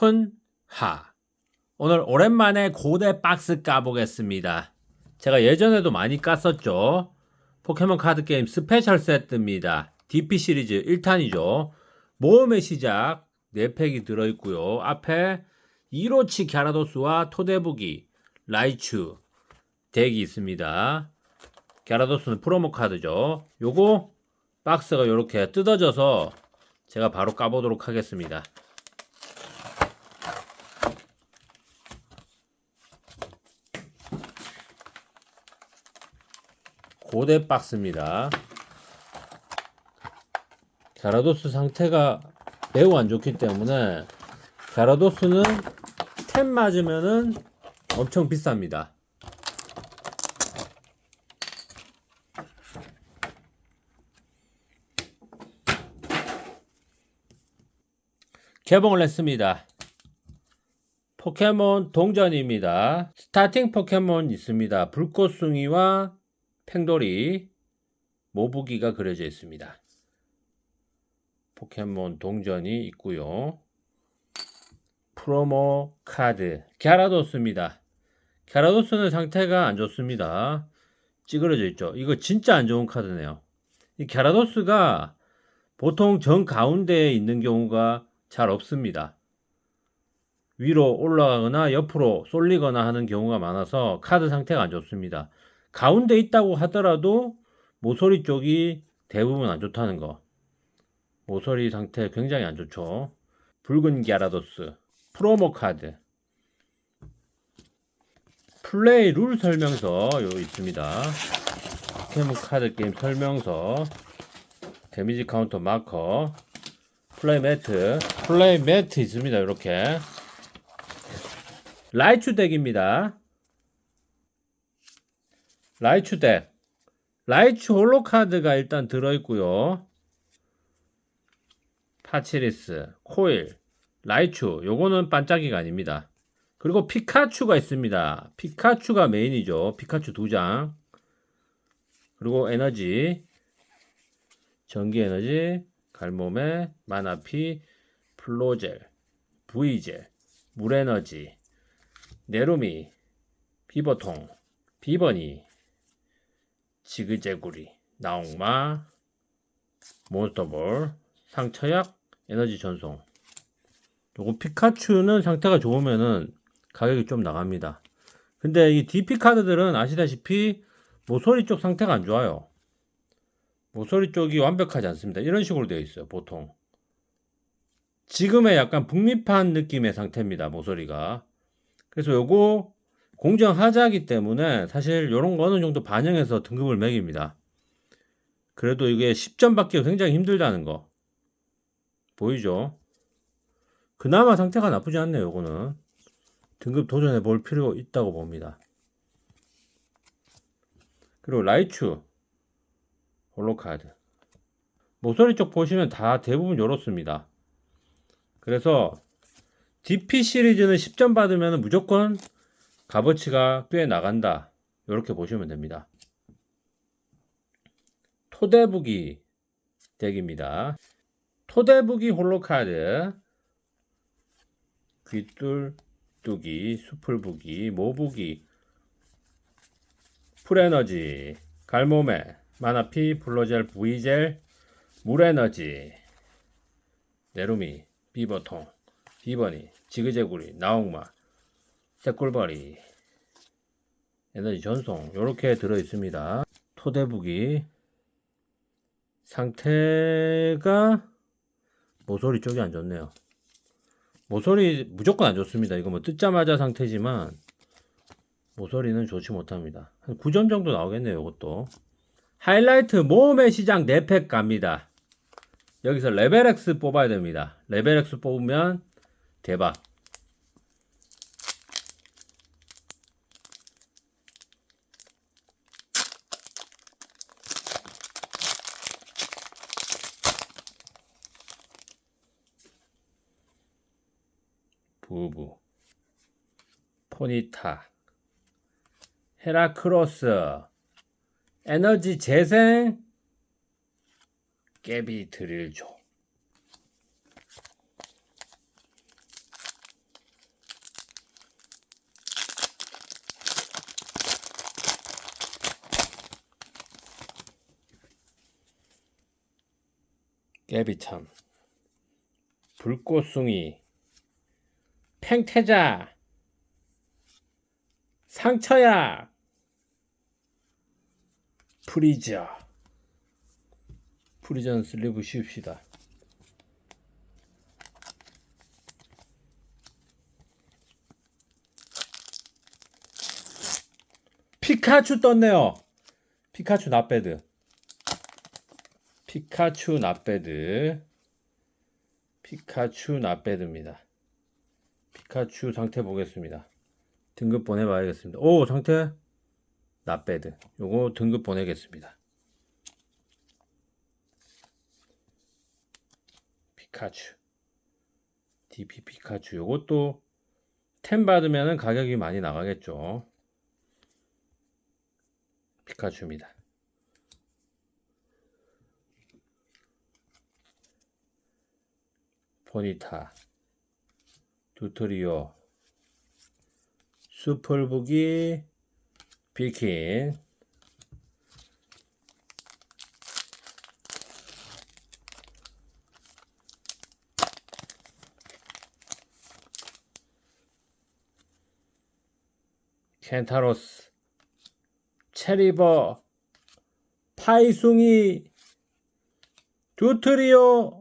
훈하. 오늘 오랜만에 고대 박스 까보겠습니다. 제가 예전에도 많이 깠었죠. 포켓몬 카드 게임 스페셜 세트입니다. DP 시리즈 1탄이죠. 모험의 시작 4팩이 들어있고요. 앞에 이로치 갸라도스와 토데부기, 라이츄 덱이 있습니다. 갸라도스는 프로모 카드죠. 요거 박스가 이렇게 뜯어져서 제가 바로 까보도록 하겠습니다. 고대 박스입니다. 갸라도스 상태가 매우 안 좋기 때문에 갸라도스는 템 맞으면은 엄청 비쌉니다. 개봉을 했습니다. 포켓몬 동전입니다. 스타팅 포켓몬 있습니다. 불꽃숭이와 팽돌이, 모부기가 그려져 있습니다. 포켓몬 동전이 있고요. 프로모 카드 갸라도스입니다. 갸라도스는 상태가 안 좋습니다. 찌그러져 있죠. 이거 진짜 안 좋은 카드네요. 이 갸라도스가 보통 정 가운데에 있는 경우가 잘 없습니다. 위로 올라가거나 옆으로 쏠리거나 하는 경우가 많아서 카드 상태가 안 좋습니다. 가운데 있다고 하더라도 모서리 쪽이 대부분 안 좋다는 거. 모서리 상태 굉장히 안 좋죠. 붉은 갸라도스, 프로모 카드, 플레이 룰 설명서 요 있습니다. 포켓몬 카드 게임 설명서, 데미지 카운터 마커, 플레이 매트, 플레이 매트 있습니다. 이렇게 라이츄 덱입니다. 라이츄 덱. 라이츄 홀로 카드가 일단 들어있고요. 파치리스, 코일, 라이츄. 요거는 반짝이가 아닙니다. 그리고 피카츄가 있습니다. 피카츄가 메인이죠. 피카츄 두 장. 그리고 에너지. 전기 에너지, 갈몸에 마나피, 플로젤, 브이젤, 물에너지, 네루미, 비버통, 비버니, 지그재구리, 나옥마, 몬스터볼, 상처약, 에너지 전송. 요거 피카츄는 상태가 좋으면은 가격이 좀 나갑니다. 근데 이 DP 카드들은 아시다시피 모서리 쪽 상태가 안 좋아요. 모서리 쪽이 완벽하지 않습니다. 이런 식으로 되어 있어요, 보통. 지금의 약간 북미판 느낌의 상태입니다, 모서리가. 그래서 요거 공정 하자기 때문에 사실 요런 거 어느 정도 반영해서 등급을 매깁니다. 그래도 이게 10점 받기가 굉장히 힘들다는 거. 보이죠? 그나마 상태가 나쁘지 않네요, 요거는. 등급 도전해 볼 필요 있다고 봅니다. 그리고 라이츄. 홀로카드. 모서리 쪽 보시면 다 대부분 요렇습니다. 그래서 DP 시리즈는 10점 받으면 무조건 값어치가 꽤 나간다. 이렇게 보시면 됩니다. 토대부기 덱입니다. 토대부기 홀로카드 귀뚫뚜기, 수풀부기, 모부기, 풀에너지, 갈모메, 마나피, 블러젤, V젤, 물에너지, 네루미, 비버통, 비버니, 지그재구리, 나옥마, 새꿀벌이, 에너지 전송 이렇게 들어 있습니다. 토대북이 상태가 모서리 쪽이 안 좋네요. 모서리 무조건 안 좋습니다. 이거 뭐 뜯자마자 상태지만 모서리는 좋지 못합니다. 한 9점 정도 나오겠네요. 이것도 하이라이트 모험의 시장 4팩 갑니다. 여기서 레벨 X 뽑아야 됩니다. 레벨 X 뽑으면 대박. 부부. 포니타. 헤라크로스. 에너지 재생. 깨비 드릴 줘. 깨비참. 불꽃숭이. 팽태자 상처야 프리저. 프리전 슬리브 씌웁시다. 피카츄 떴네요. 피카츄 낫배드. 피카츄 낫배드. 피카츄 낫배드입니다 피카츄 상태 보겠습니다. 등급 보내봐야겠습니다. 오 상태? 낫배드. 요거 등급 보내겠습니다. 피카츄. DP 피카츄. 요것도 템 받으면 가격이 많이 나가겠죠. 피카츄입니다. 포니타 튜토리오 수펄북이 비킨. 켄타로스. 체리버. 파이숭이. 튜토리오